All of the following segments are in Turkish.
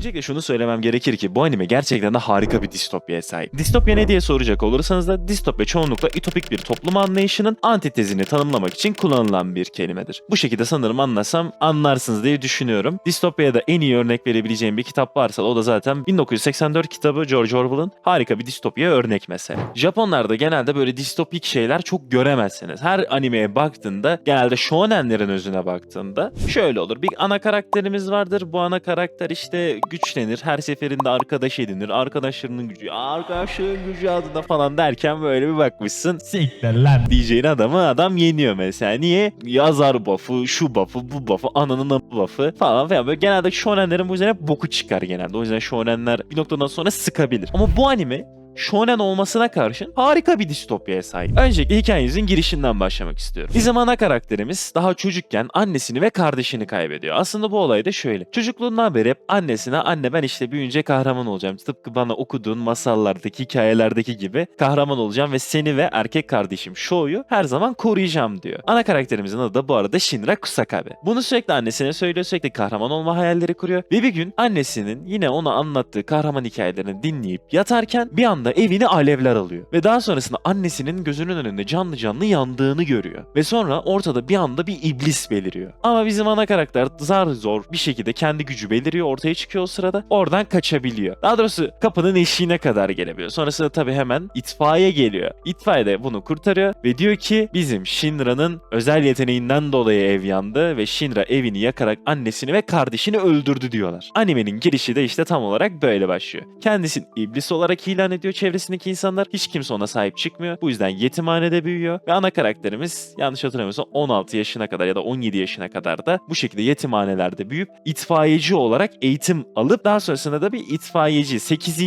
Öncelikle şunu söylemem gerekir ki bu anime gerçekten de harika bir distopyaya sahip. Distopya ne diye soracak olursanız da distopya çoğunlukla ütopik bir toplum anlayışının antitezini tanımlamak için kullanılan bir kelimedir. Bu şekilde sanırım anlasam anlarsınız diye düşünüyorum. Distopyaya da en iyi örnek verebileceğim bir kitap varsa o da zaten 1984 kitabı George Orwell'ın harika bir distopya örnek mesela. Japonlarda genelde böyle distopik şeyler çok göremezsiniz. Her animeye baktığında genelde shonenlerin özüne baktığında şöyle olur. Bir ana karakterimiz vardır. Bu ana karakter işte güçlenir. Her seferinde arkadaş edinir. Arkadaşlarının gücü, arkadaşların gücü adına falan derken böyle bir bakmışsın. Siktir lan. diyeceğin adamı adam yeniyor mesela. Niye? Yazar buff'ı, şu buff'ı, bu buff'ı, ananın buff'ı falan filan. Böyle genelde shonenlerin bu yüzden hep boku çıkar genelde. O yüzden shonenler bir noktadan sonra sıkabilir. Ama bu anime shonen olmasına karşın harika bir distopyaya sahip. Öncelikle hikayemizin girişinden başlamak istiyorum. Bizim ana karakterimiz daha çocukken annesini ve kardeşini kaybediyor. Aslında bu olay da şöyle. Çocukluğundan beri hep annesine anne ben işte büyüyünce kahraman olacağım. Tıpkı bana okuduğun masallardaki, hikayelerdeki gibi kahraman olacağım ve seni ve erkek kardeşim Sho'yu her zaman koruyacağım diyor. Ana karakterimizin adı da bu arada Shinra Kusakabe. Bunu sürekli annesine söylüyor, sürekli kahraman olma hayalleri kuruyor. Ve bir gün annesinin yine ona anlattığı kahraman hikayelerini dinleyip yatarken bir anda evini alevler alıyor. Ve daha sonrasında annesinin gözünün önünde canlı canlı yandığını görüyor. Ve sonra ortada bir anda bir iblis beliriyor. Ama bizim ana karakter zar zor bir şekilde kendi gücü beliriyor, ortaya çıkıyor o sırada. Oradan kaçabiliyor. Daha doğrusu kapının eşiğine kadar gelebiliyor. Sonrasında tabii hemen itfaiye geliyor. İtfaiye de bunu kurtarıyor ve diyor ki bizim Shinra'nın özel yeteneğinden dolayı ev yandı ve Shinra evini yakarak annesini ve kardeşini öldürdü diyorlar. Animenin girişi de işte tam olarak böyle başlıyor. Kendisini iblis olarak ilan ediyor çevresindeki insanlar. Hiç kimse ona sahip çıkmıyor. Bu yüzden yetimhanede büyüyor ve ana karakterimiz yanlış hatırlamıyorsam 16 yaşına kadar ya da 17 yaşına kadar da bu şekilde yetimhanelerde büyüyüp itfaiyeci olarak eğitim alıp daha sonrasında da bir itfaiyeci 8.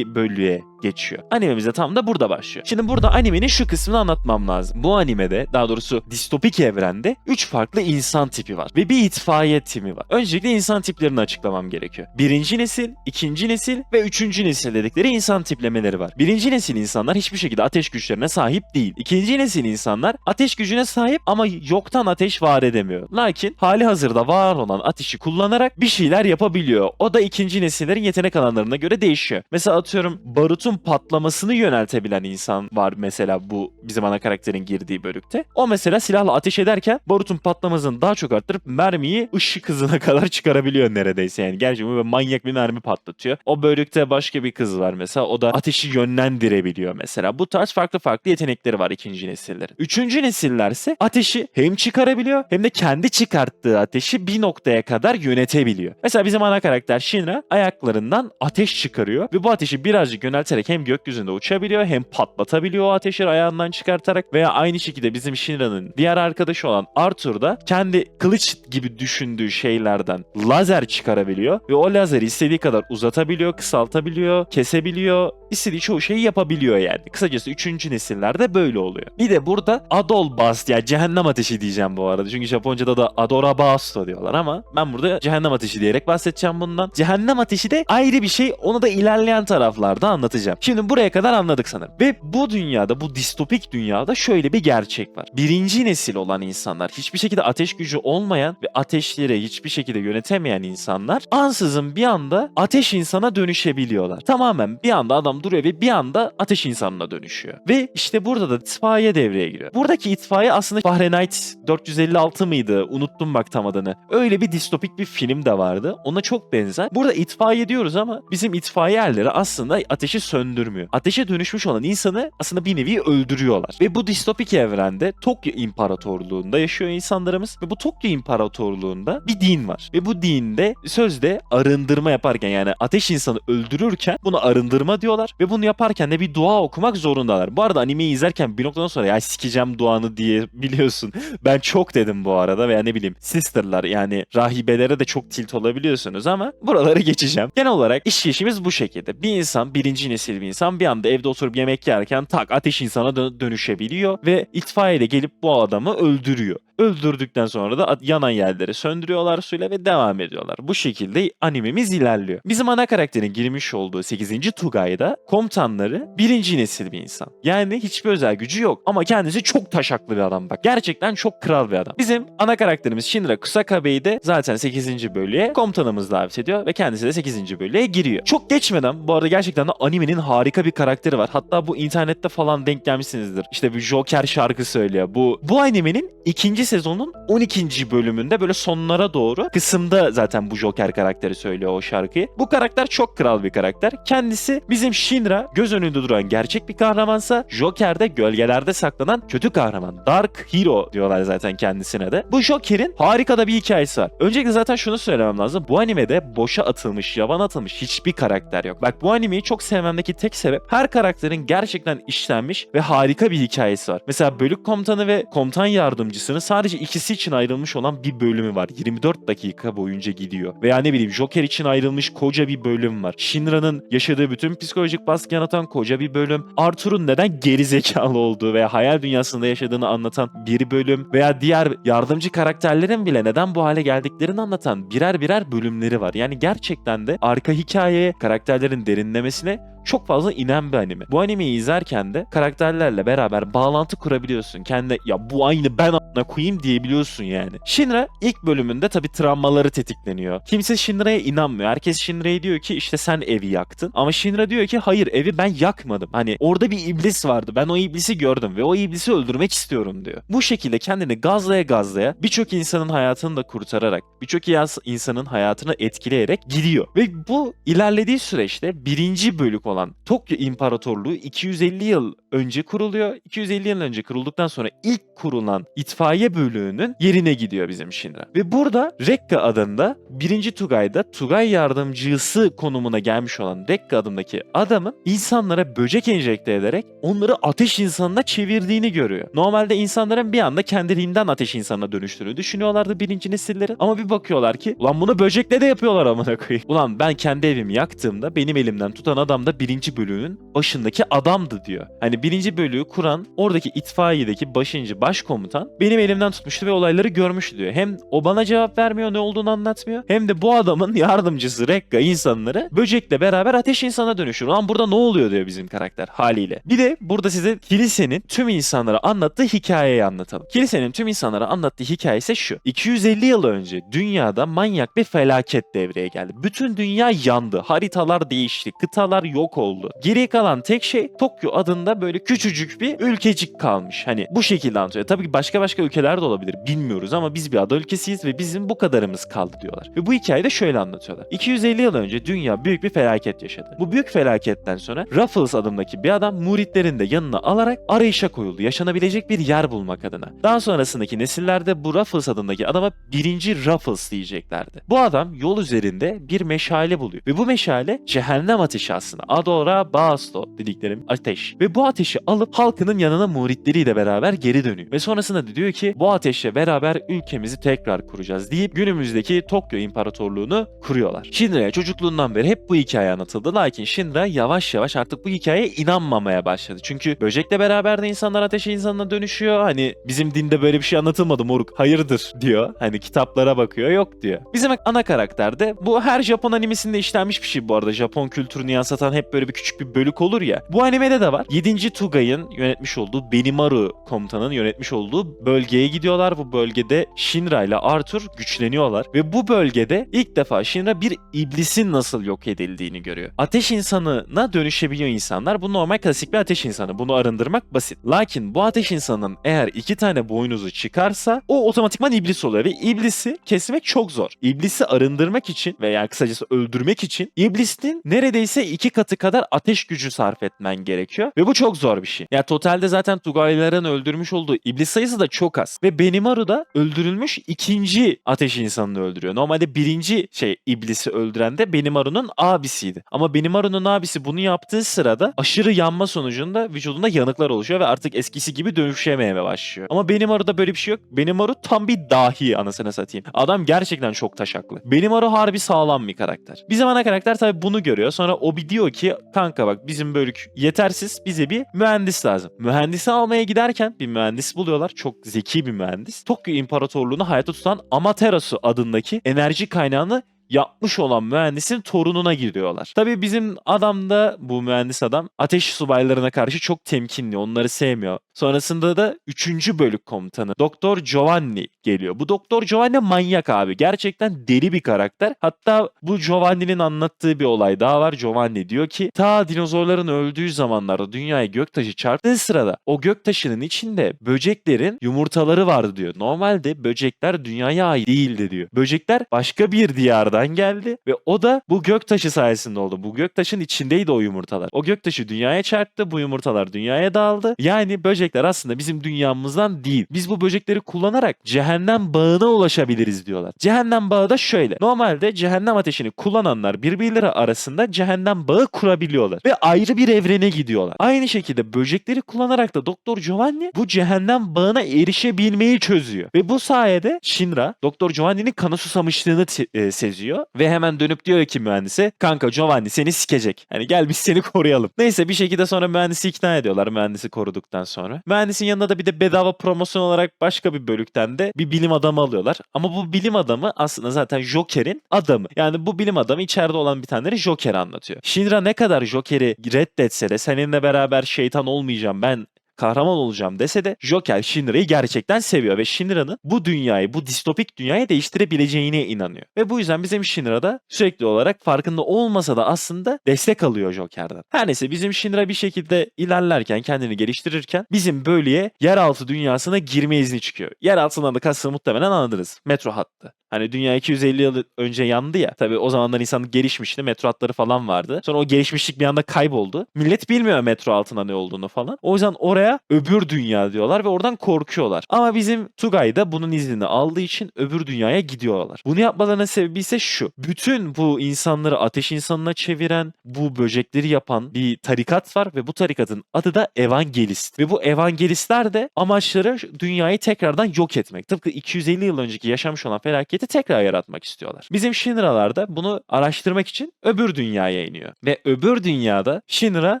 bölüye geçiyor. Animemiz de tam da burada başlıyor. Şimdi burada animenin şu kısmını anlatmam lazım. Bu animede daha doğrusu distopik evrende 3 farklı insan tipi var ve bir itfaiye timi var. Öncelikle insan tiplerini açıklamam gerekiyor. Birinci nesil, ikinci nesil ve üçüncü nesil dedikleri insan tiplemeleri var. Birinci nesil insanlar hiçbir şekilde ateş güçlerine sahip değil. İkinci nesil insanlar ateş gücüne sahip ama yoktan ateş var edemiyor. Lakin hali hazırda var olan ateşi kullanarak bir şeyler yapabiliyor. O da ikinci nesillerin yetenek alanlarına göre değişiyor. Mesela atıyorum barutun patlamasını yöneltebilen insan var mesela bu bizim ana karakterin girdiği bölükte. O mesela silahla ateş ederken barutun patlamasını daha çok arttırıp mermiyi ışık hızına kadar çıkarabiliyor neredeyse yani. Gerçekten böyle manyak bir mermi patlatıyor. O bölükte başka bir kız var mesela. O da ateşi yönlendirebiliyor mesela. Bu tarz farklı farklı yetenekleri var ikinci nesillerin. Üçüncü nesillerse ateşi hem çıkarabiliyor hem de kendi çıkarttığı ateşi bir noktaya kadar yönetebiliyor. Mesela bizim ana karakter Shinra ayaklarından ateş çıkarıyor ve bu ateşi birazcık yönelterek hem gökyüzünde uçabiliyor hem patlatabiliyor o ateşi ayağından çıkartarak veya aynı şekilde bizim Shinra'nın diğer arkadaşı olan Arthur da kendi kılıç gibi düşündüğü şeylerden lazer çıkarabiliyor ve o lazeri istediği kadar uzatabiliyor, kısaltabiliyor, kesebiliyor, istediği çoğu şeyi yapabiliyor yani. Kısacası 3. nesillerde böyle oluyor. Bir de burada Adol Bast yani cehennem ateşi diyeceğim bu arada. Çünkü Japonca'da da Adora Basto diyorlar ama ben burada cehennem ateşi diyerek bahsedeceğim bundan. Cehennem ateşi de ayrı bir şey. Onu da ilerleyen taraflarda anlatacağım. Şimdi buraya kadar anladık sanırım. Ve bu dünyada, bu distopik dünyada şöyle bir gerçek var. Birinci nesil olan insanlar, hiçbir şekilde ateş gücü olmayan ve ateşleri hiçbir şekilde yönetemeyen insanlar ansızın bir anda ateş insana dönüşebiliyorlar. Tamamen bir anda adam duruyor ve bir anda ateş insanına dönüşüyor. Ve işte burada da itfaiye devreye giriyor. Buradaki itfaiye aslında Fahrenheit 456 mıydı? Unuttum bak tam adını. Öyle bir distopik bir film de vardı. Ona çok benzer. Burada itfaiye diyoruz ama bizim itfaiye erleri aslında ateşi söndürmüyor. Ateşe dönüşmüş olan insanı aslında bir nevi öldürüyorlar. Ve bu distopik evrende Tokyo İmparatorluğu'nda yaşıyor insanlarımız. Ve bu Tokyo İmparatorluğu'nda bir din var. Ve bu dinde sözde arındırma yaparken yani ateş insanı öldürürken bunu arındırma diyorlar. Ve bunu yaparken de bir dua okumak zorundalar. Bu arada animeyi izlerken bir noktadan sonra ya sikeceğim duanı diye biliyorsun. Ben çok dedim bu arada veya ne bileyim sisterlar yani rahibelere de çok tilt olabiliyorsunuz ama buraları geçeceğim. Genel olarak işleyişimiz bu şekilde. Bir insan birinci nesil bir insan bir anda evde oturup yemek yerken tak ateş insana dö- dönüşebiliyor ve itfaiye de gelip bu adamı öldürüyor. Öldürdükten sonra da yanan yerleri söndürüyorlar suyla ve devam ediyorlar. Bu şekilde animemiz ilerliyor. Bizim ana karakterin girmiş olduğu 8. Tugay'da komutanları birinci nesil bir insan. Yani hiçbir özel gücü yok ama kendisi çok taşaklı bir adam bak. Gerçekten çok kral bir adam. Bizim ana karakterimiz Shinra Kusakabe'yi de zaten 8. bölüye komutanımız davet ediyor ve kendisi de 8. bölüye giriyor. Çok geçmeden bu arada gerçekten de animenin harika bir karakteri var. Hatta bu internette falan denk gelmişsinizdir. İşte bir Joker şarkı söylüyor. Bu bu animenin ikinci sezonun 12. bölümünde böyle sonlara doğru kısımda zaten bu Joker karakteri söylüyor o şarkıyı. Bu karakter çok kral bir karakter. Kendisi bizim Shinra göz önünde duran gerçek bir kahramansa Joker de gölgelerde saklanan kötü kahraman. Dark Hero diyorlar zaten kendisine de. Bu Joker'in harika da bir hikayesi var. Öncelikle zaten şunu söylemem lazım. Bu animede boşa atılmış, yavan atılmış hiçbir karakter yok. Bak bu animeyi çok sevmemdeki tek sebep her karakterin gerçekten işlenmiş ve harika bir hikayesi var. Mesela bölük komutanı ve komutan yardımcısının sadece ikisi için ayrılmış olan bir bölümü var. 24 dakika boyunca gidiyor. Veya ne bileyim Joker için ayrılmış koca bir bölüm var. Shinra'nın yaşadığı bütün psikolojik baskı yaratan koca bir bölüm. Arthur'un neden geri zekalı olduğu veya hayal dünyasında yaşadığını anlatan bir bölüm veya diğer yardımcı karakterlerin bile neden bu hale geldiklerini anlatan birer birer bölümleri var. Yani gerçekten de arka hikayeye, karakterlerin derinlemesine çok fazla inen bir anime. Bu animeyi izlerken de karakterlerle beraber bağlantı kurabiliyorsun. Kendine ya bu aynı ben a**ına koyayım diyebiliyorsun yani. Shinra ilk bölümünde tabii travmaları tetikleniyor. Kimse Shinra'ya inanmıyor. Herkes Shinra'ya diyor ki işte sen evi yaktın. Ama Shinra diyor ki hayır evi ben yakmadım. Hani orada bir iblis vardı. Ben o iblisi gördüm ve o iblisi öldürmek istiyorum diyor. Bu şekilde kendini gazlaya gazlaya birçok insanın hayatını da kurtararak, birçok insanın hayatını etkileyerek gidiyor. Ve bu ilerlediği süreçte birinci bölük olan Tokyo İmparatorluğu 250 yıl önce kuruluyor. 250 yıl önce kurulduktan sonra ilk kurulan itfaiye bölüğünün yerine gidiyor bizim Shinra. Ve burada Rekka adında birinci Tugay'da Tugay yardımcısı konumuna gelmiş olan Rekka adındaki adamın insanlara böcek enjekte ederek onları ateş insanına çevirdiğini görüyor. Normalde insanların bir anda kendiliğinden ateş insanına dönüştüğünü düşünüyorlardı birinci nesillerin. Ama bir bakıyorlar ki ulan bunu böcekle de yapıyorlar amına koyayım. Ulan ben kendi evimi yaktığımda benim elimden tutan adam da birinci bölüğün başındaki adamdı diyor. Hani birinci bölüğü kuran oradaki itfaiyedeki başıncı başkomutan benim elimden tutmuştu ve olayları görmüştü diyor. Hem o bana cevap vermiyor ne olduğunu anlatmıyor. Hem de bu adamın yardımcısı Rekka insanları böcekle beraber ateş insana dönüşür. Ulan burada ne oluyor diyor bizim karakter haliyle. Bir de burada size kilisenin tüm insanlara anlattığı hikayeyi anlatalım. Kilisenin tüm insanlara anlattığı hikaye ise şu. 250 yıl önce dünyada manyak bir felaket devreye geldi. Bütün dünya yandı. Haritalar değişti. Kıtalar yok oldu. Geriye kalan tek şey Tokyo adında böyle küçücük bir ülkecik kalmış. Hani bu şekilde anlatıyor. Tabii ki başka başka ülkeler de olabilir. Bilmiyoruz ama biz bir ada ülkesiyiz ve bizim bu kadarımız kaldı diyorlar. Ve bu hikayeyi de şöyle anlatıyorlar. 250 yıl önce dünya büyük bir felaket yaşadı. Bu büyük felaketten sonra Ruffles adındaki bir adam muritlerini de yanına alarak arayışa koyuldu. Yaşanabilecek bir yer bulmak adına. Daha sonrasındaki nesillerde bu Ruffles adındaki adama birinci Ruffles diyeceklerdi. Bu adam yol üzerinde bir meşale buluyor. Ve bu meşale cehennem ateşi aslında. Adora Basto dediklerim ateş. Ve bu ateşi alıp halkının yanına muritleriyle beraber geri dönüyor. Ve sonrasında da diyor ki bu ateşle beraber ülkemizi tekrar kuracağız deyip günümüzdeki Tokyo İmparatorluğunu kuruyorlar. Shinra'ya çocukluğundan beri hep bu hikaye anlatıldı. Lakin Shinra yavaş yavaş artık bu hikayeye inanmamaya başladı. Çünkü böcekle beraber de insanlar ateşe insanına dönüşüyor. Hani bizim dinde böyle bir şey anlatılmadı moruk. Hayırdır diyor. Hani kitaplara bakıyor yok diyor. Bizim ana karakter de bu her Japon animesinde işlenmiş bir şey bu arada. Japon kültürünü yansıtan hep böyle bir küçük bir bölük olur ya. Bu animede de var. 7. Tugay'ın yönetmiş olduğu Benimaru komutanın yönetmiş olduğu bölgeye gidiyorlar. Bu bölgede Shinra ile Arthur güçleniyorlar. Ve bu bölgede ilk defa Shinra bir iblisin nasıl yok edildiğini görüyor. Ateş insanına dönüşebiliyor insanlar. Bu normal klasik bir ateş insanı. Bunu arındırmak basit. Lakin bu ateş insanın eğer iki tane boynuzu çıkarsa o otomatikman iblis oluyor ve iblisi kesmek çok zor. İblisi arındırmak için veya kısacası öldürmek için iblisin neredeyse iki katı kadar ateş gücü sarf etmen gerekiyor ve bu çok zor bir şey. Ya totalde zaten Tugayların öldürmüş olduğu iblis sayısı da çok az ve Benimaru da öldürülmüş ikinci ateş insanını öldürüyor. Normalde birinci şey iblisi öldüren de Benimaru'nun abisiydi. Ama Benimaru'nun abisi bunu yaptığı sırada aşırı yanma sonucunda vücudunda yanıklar oluşuyor ve artık eskisi gibi dönüşemeye başlıyor. Ama Benimaru'da böyle bir şey yok. Benimaru tam bir dahi anasını satayım. Adam gerçekten çok taşaklı. Benimaru harbi sağlam bir karakter. Bizim ana karakter tabii bunu görüyor. Sonra o bir diyor ki ki kanka bak bizim bölük yetersiz bize bir mühendis lazım. Mühendisi almaya giderken bir mühendis buluyorlar. Çok zeki bir mühendis. Tokyo İmparatorluğunu hayata tutan Amaterasu adındaki enerji kaynağını yapmış olan mühendisin torununa gidiyorlar. Tabii bizim adam da bu mühendis adam ateş subaylarına karşı çok temkinli. Onları sevmiyor. Sonrasında da 3. bölük komutanı Doktor Giovanni geliyor. Bu Doktor Giovanni manyak abi. Gerçekten deli bir karakter. Hatta bu Giovanni'nin anlattığı bir olay daha var. Giovanni diyor ki ta dinozorların öldüğü zamanlarda dünyaya göktaşı çarptığı sırada o göktaşının içinde böceklerin yumurtaları vardı diyor. Normalde böcekler dünyaya ait değildi diyor. Böcekler başka bir diyardan geldi ve o da bu göktaşı sayesinde oldu. Bu göktaşın içindeydi o yumurtalar. O göktaşı dünyaya çarptı. Bu yumurtalar dünyaya dağıldı. Yani böcekler aslında bizim dünyamızdan değil. Biz bu böcekleri kullanarak cehennem bağına ulaşabiliriz diyorlar. Cehennem bağı da şöyle. Normalde cehennem ateşini kullananlar birbirleri arasında cehennem bağı kurabiliyorlar. Ve ayrı bir evrene gidiyorlar. Aynı şekilde böcekleri kullanarak da Doktor Giovanni bu cehennem bağına erişebilmeyi çözüyor. Ve bu sayede Shinra Doktor Giovanni'nin kana susamışlığını e, seziyor. Ve hemen dönüp diyor ki mühendise kanka Giovanni seni sikecek. Hani gel biz seni koruyalım. Neyse bir şekilde sonra mühendisi ikna ediyorlar mühendisi koruduktan sonra. Mühendisin yanında da bir de bedava promosyon olarak başka bir bölükten de bir bilim adamı alıyorlar. Ama bu bilim adamı aslında zaten Joker'in adamı. Yani bu bilim adamı içeride olan bir taneleri Joker anlatıyor. Shinra ne kadar Joker'i reddetse de seninle beraber şeytan olmayacağım ben kahraman olacağım dese de Joker Shinra'yı gerçekten seviyor ve Shinra'nın bu dünyayı, bu distopik dünyayı değiştirebileceğine inanıyor. Ve bu yüzden bizim Shinra da sürekli olarak farkında olmasa da aslında destek alıyor Joker'den. Her neyse bizim Shinra bir şekilde ilerlerken, kendini geliştirirken bizim bölüye yeraltı dünyasına girme izni çıkıyor. Yeraltından da kastı muhtemelen anladınız. Metro hattı. Hani dünya 250 yıl önce yandı ya. Tabii o zamanlar insanlık gelişmişti. Metro hatları falan vardı. Sonra o gelişmişlik bir anda kayboldu. Millet bilmiyor metro altında ne olduğunu falan. O yüzden oraya öbür dünya diyorlar ve oradan korkuyorlar. Ama bizim Tugay da bunun iznini aldığı için öbür dünyaya gidiyorlar. Bunu yapmalarının sebebi ise şu. Bütün bu insanları ateş insanına çeviren, bu böcekleri yapan bir tarikat var ve bu tarikatın adı da Evangelist. Ve bu Evangelistler de amaçları dünyayı tekrardan yok etmek. Tıpkı 250 yıl önceki yaşamış olan felaketi tekrar yaratmak istiyorlar. Bizim Shinra'lar da bunu araştırmak için öbür dünyaya iniyor. Ve öbür dünyada Shinra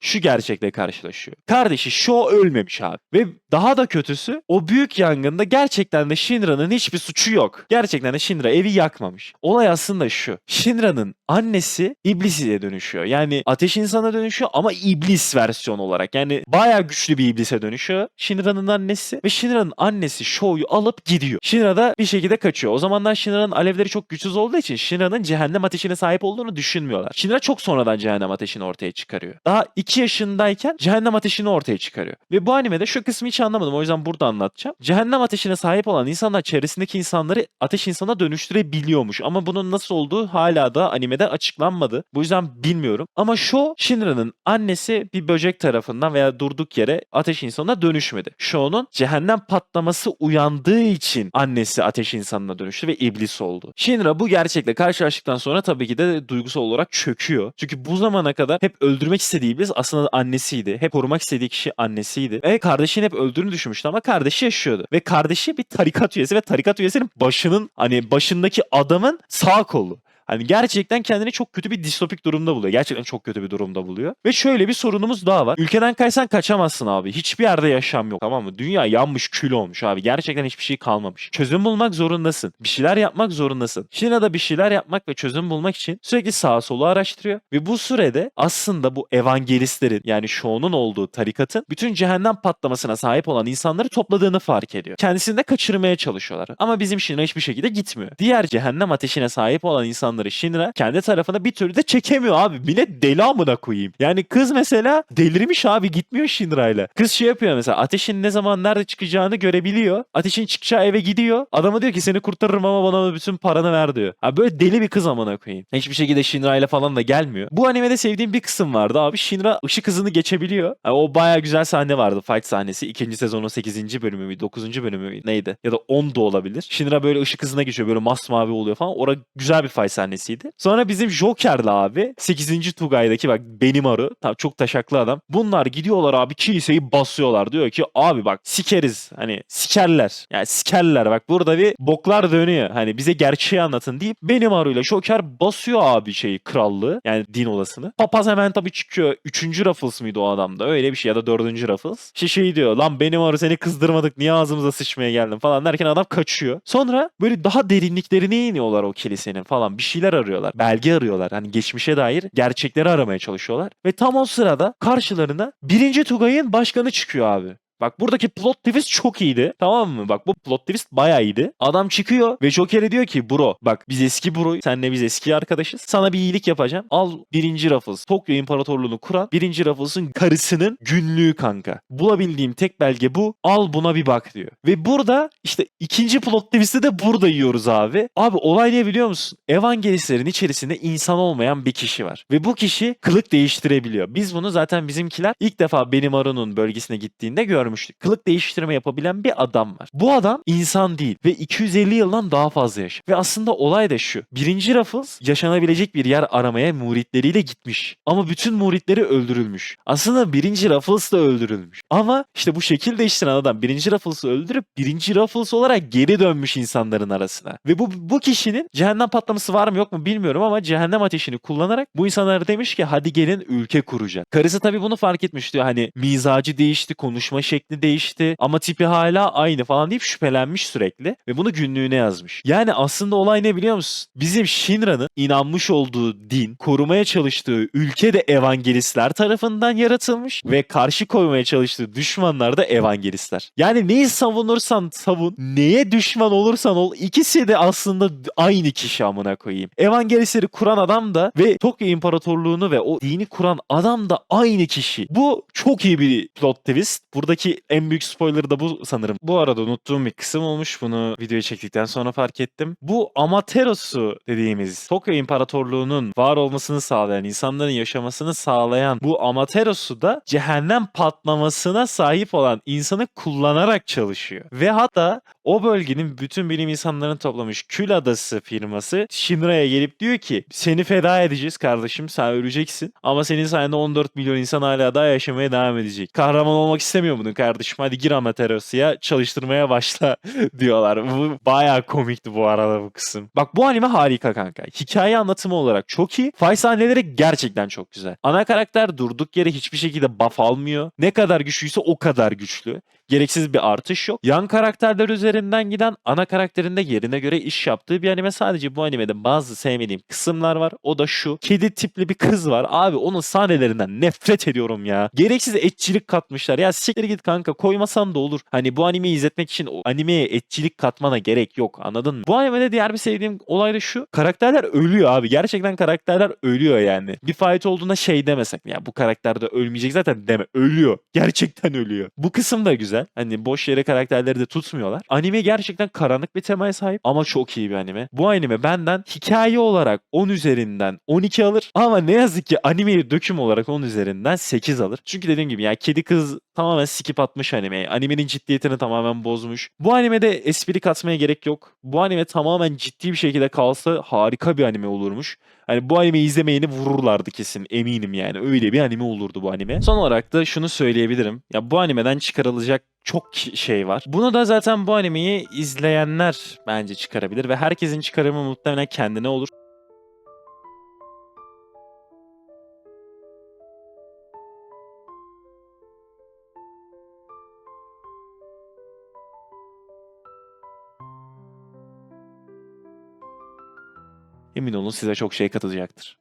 şu gerçekle karşılaşıyor. Kardeşi Sho ölmemiş abi. Ve daha da kötüsü o büyük yangında gerçekten de Shinra'nın hiçbir suçu yok. Gerçekten de Shinra evi yakmamış. Olay aslında şu. Shinra'nın annesi iblisiye dönüşüyor. Yani ateş insana dönüşüyor ama iblis versiyon olarak. Yani bayağı güçlü bir iblise dönüşüyor. Shinra'nın annesi ve Shinra'nın annesi Sho'yu alıp gidiyor. Shinra da bir şekilde kaçıyor. O zamanlar Shinra'nın alevleri çok güçsüz olduğu için Shinra'nın cehennem ateşine sahip olduğunu düşünmüyorlar. Shinra çok sonradan cehennem ateşini ortaya çıkarıyor. Daha 2 yaşındayken cehennem ateşini ortaya çıkarıyor. Ve bu animede şu kısmı hiç anlamadım. O yüzden burada anlatacağım. Cehennem ateşine sahip olan insanlar çevresindeki insanları ateş insana dönüştürebiliyormuş. Ama bunun nasıl olduğu hala da animede açıklanmadı. Bu yüzden bilmiyorum. Ama Sho Shinra'nın annesi bir böcek tarafından veya durduk yere ateş insanına dönüşmedi. Sho'nun cehennem patlaması uyandığı için annesi ateş insanına dönüştü ve iblis oldu. Shinra bu gerçekle karşılaştıktan sonra tabii ki de duygusal olarak çöküyor. Çünkü bu zamana kadar hep öldürmek istediği iblis aslında annesiydi. Hep korumak istediği kişi annesiydi. Ve kardeşini hep öldürdüğünü düşünmüştü ama kardeşi yaşıyordu. Ve kardeşi bir tarikat üyesi ve tarikat üyesinin başının hani başındaki adamın sağ kolu. Hani gerçekten kendini çok kötü bir distopik durumda buluyor. Gerçekten çok kötü bir durumda buluyor. Ve şöyle bir sorunumuz daha var. Ülkeden kaysan kaçamazsın abi. Hiçbir yerde yaşam yok tamam mı? Dünya yanmış kül olmuş abi. Gerçekten hiçbir şey kalmamış. Çözüm bulmak zorundasın. Bir şeyler yapmak zorundasın. Şina da bir şeyler yapmak ve çözüm bulmak için sürekli sağa sola araştırıyor. Ve bu sürede aslında bu evangelistlerin yani Sho'nun olduğu tarikatın bütün cehennem patlamasına sahip olan insanları topladığını fark ediyor. Kendisini de kaçırmaya çalışıyorlar. Ama bizim Shinra hiçbir şekilde gitmiyor. Diğer cehennem ateşine sahip olan insanları Shinra kendi tarafına bir türlü de çekemiyor abi. Millet deli amına koyayım. Yani kız mesela delirmiş abi gitmiyor Shinra'yla. Kız şey yapıyor mesela ateşin ne zaman nerede çıkacağını görebiliyor. Ateşin çıkacağı eve gidiyor. Adama diyor ki seni kurtarırım ama bana bütün paranı ver diyor. Abi böyle deli bir kız amına koyayım. Hiçbir şekilde Shinra'yla falan da gelmiyor. Bu animede sevdiğim bir kısım vardı abi. Shinra ışık hızını geçebiliyor. Yani o baya güzel sahne vardı. Fight sahnesi. İkinci sezonun 8. bölümü müydü? 9. bölümü müydü? Neydi? Ya da 10 da olabilir. Shinra böyle ışık hızına geçiyor. Böyle masmavi oluyor falan. Orada güzel bir fight sahnesi sahnesiydi. Sonra bizim Joker'la abi 8. Tugay'daki bak benim arı çok taşaklı adam. Bunlar gidiyorlar abi kiliseyi basıyorlar. Diyor ki abi bak sikeriz hani sikerler. Yani sikerler bak burada bir boklar dönüyor. Hani bize gerçeği anlatın deyip benim arıyla Joker basıyor abi şeyi krallığı yani din olasını. Papaz hemen tabii çıkıyor. Üçüncü Ruffles mıydı o adamda öyle bir şey ya da dördüncü Ruffles. İşte şey diyor lan benim arı seni kızdırmadık niye ağzımıza sıçmaya geldin falan derken adam kaçıyor. Sonra böyle daha derinliklerine iniyorlar o kilisenin falan bir şeyler arıyorlar. Belge arıyorlar. Hani geçmişe dair gerçekleri aramaya çalışıyorlar. Ve tam o sırada karşılarına birinci Tugay'ın başkanı çıkıyor abi. Bak buradaki plot twist çok iyiydi. Tamam mı? Bak bu plot twist bayağı iyiydi. Adam çıkıyor ve Joker'e diyor ki bro bak biz eski bro senle biz eski arkadaşız. Sana bir iyilik yapacağım. Al birinci Ruffles. Tokyo İmparatorluğunu kuran birinci Ruffles'ın karısının günlüğü kanka. Bulabildiğim tek belge bu. Al buna bir bak diyor. Ve burada işte ikinci plot twist'i de burada yiyoruz abi. Abi olay ne biliyor musun? Evangelistlerin içerisinde insan olmayan bir kişi var. Ve bu kişi kılık değiştirebiliyor. Biz bunu zaten bizimkiler ilk defa benim Arun'un bölgesine gittiğinde görmüştük. Kılık değiştirme yapabilen bir adam var. Bu adam insan değil ve 250 yıldan daha fazla yaşıyor. Ve aslında olay da şu. Birinci Ruffles yaşanabilecek bir yer aramaya muritleriyle gitmiş. Ama bütün muritleri öldürülmüş. Aslında birinci Ruffles da öldürülmüş. Ama işte bu şekil değiştiren adam birinci Ruffles'ı öldürüp birinci Ruffles olarak geri dönmüş insanların arasına. Ve bu, bu kişinin cehennem patlaması var mı yok mu bilmiyorum ama cehennem ateşini kullanarak bu insanlara demiş ki hadi gelin ülke kuracak. Karısı tabii bunu fark etmiş diyor. Hani mizacı değişti, konuşma şekli değişti ama tipi hala aynı falan deyip şüphelenmiş sürekli ve bunu günlüğüne yazmış. Yani aslında olay ne biliyor musun? Bizim Shinra'nın inanmış olduğu din, korumaya çalıştığı ülke de evangelistler tarafından yaratılmış ve karşı koymaya çalıştığı düşmanlar da evangelistler. Yani neyi savunursan savun, neye düşman olursan ol ikisi de aslında aynı kişi amına koyayım. Evangelistleri kuran adam da ve Tokyo İmparatorluğunu ve o dini kuran adam da aynı kişi. Bu çok iyi bir plot twist. Buradaki en büyük spoiler da bu sanırım. Bu arada unuttuğum bir kısım olmuş. Bunu videoyu çektikten sonra fark ettim. Bu Amaterasu dediğimiz Tokyo İmparatorluğu'nun var olmasını sağlayan, insanların yaşamasını sağlayan bu Amaterasu da cehennem patlamasına sahip olan insanı kullanarak çalışıyor. Ve hatta o bölgenin bütün bilim insanlarını toplamış Kül Adası firması Shinra'ya gelip diyor ki seni feda edeceğiz kardeşim sen öleceksin ama senin sayende 14 milyon insan hala daha yaşamaya devam edecek. Kahraman olmak istemiyor bunu kardeşim hadi gir Amaterasu'ya çalıştırmaya başla diyorlar. Bu bayağı komikti bu arada bu kısım. Bak bu anime harika kanka. Hikaye anlatımı olarak çok iyi. Fight sahneleri gerçekten çok güzel. Ana karakter durduk yere hiçbir şekilde buff almıyor. Ne kadar güçlüyse o kadar güçlü. Gereksiz bir artış yok. Yan karakterler üzerinden giden ana karakterin de yerine göre iş yaptığı bir anime. Sadece bu animede bazı sevmediğim kısımlar var. O da şu. Kedi tipli bir kız var. Abi onun sahnelerinden nefret ediyorum ya. Gereksiz etçilik katmışlar. Ya siktir git kanka koymasan da olur. Hani bu animeyi izletmek için o animeye etçilik katmana gerek yok. Anladın mı? Bu animede diğer bir sevdiğim olay da şu. Karakterler ölüyor abi. Gerçekten karakterler ölüyor yani. Bir fight olduğunda şey demesek. Ya bu karakter de ölmeyecek zaten deme. Ölüyor. Gerçekten ölüyor. Bu kısım da güzel. Hani boş yere karakterleri de tutmuyorlar. Anime gerçekten karanlık bir temaya sahip ama çok iyi bir anime. Bu anime benden hikaye olarak 10 üzerinden 12 alır ama ne yazık ki animeyi döküm olarak 10 üzerinden 8 alır. Çünkü dediğim gibi ya kedi kız tamamen skip atmış animeyi. Animenin ciddiyetini tamamen bozmuş. Bu animede espri katmaya gerek yok. Bu anime tamamen ciddi bir şekilde kalsa harika bir anime olurmuş. Hani bu animeyi izlemeyeni vururlardı kesin eminim yani. Öyle bir anime olurdu bu anime. Son olarak da şunu söyleyebilirim. Ya bu animeden çıkarılacak çok şey var. Bunu da zaten bu animeyi izleyenler bence çıkarabilir ve herkesin çıkarımı muhtemelen kendine olur. Emin olun size çok şey katacaktır.